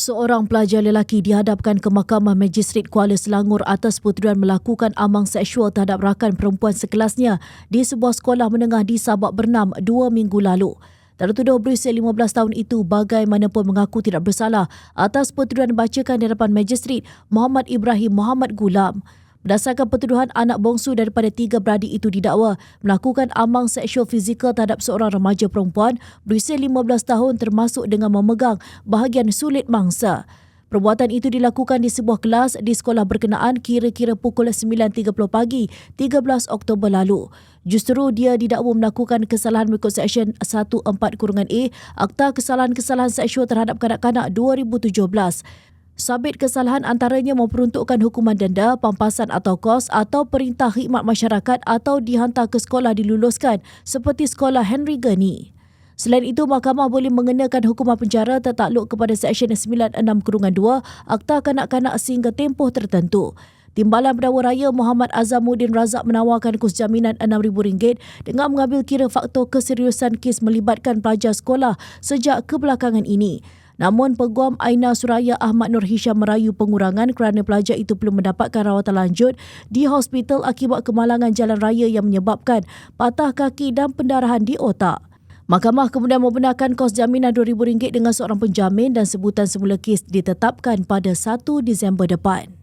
Seorang pelajar lelaki dihadapkan ke Mahkamah Magistrate Kuala Selangor atas pertuduhan melakukan amang seksual terhadap rakan perempuan sekelasnya di sebuah sekolah menengah di Sabak Bernam dua minggu lalu. Tertuduh berusia 15 tahun itu bagaimanapun mengaku tidak bersalah atas pertuduhan dibacakan di hadapan Magistrate Muhammad Ibrahim Muhammad Gulam. Berdasarkan pertuduhan anak bongsu daripada tiga beradik itu didakwa melakukan amang seksual fizikal terhadap seorang remaja perempuan berusia 15 tahun termasuk dengan memegang bahagian sulit mangsa. Perbuatan itu dilakukan di sebuah kelas di sekolah berkenaan kira-kira pukul 9.30 pagi 13 Oktober lalu. Justru dia didakwa melakukan kesalahan mengikut Seksyen 14-A Akta Kesalahan-Kesalahan Seksual Terhadap Kanak-Kanak 2017. Sabit kesalahan antaranya memperuntukkan hukuman denda, pampasan atau kos atau perintah khidmat masyarakat atau dihantar ke sekolah diluluskan seperti sekolah Henry Gani. Selain itu, mahkamah boleh mengenakan hukuman penjara tertakluk kepada Seksyen 96-2 Akta Kanak-Kanak sehingga tempoh tertentu. Timbalan Perdana Raya Muhammad Azamuddin Razak menawarkan kos jaminan RM6,000 dengan mengambil kira faktor keseriusan kes melibatkan pelajar sekolah sejak kebelakangan ini. Namun Peguam Aina Suraya Ahmad Nur Hisham merayu pengurangan kerana pelajar itu belum mendapatkan rawatan lanjut di hospital akibat kemalangan jalan raya yang menyebabkan patah kaki dan pendarahan di otak. Mahkamah kemudian membenarkan kos jaminan RM2,000 dengan seorang penjamin dan sebutan semula kes ditetapkan pada 1 Disember depan.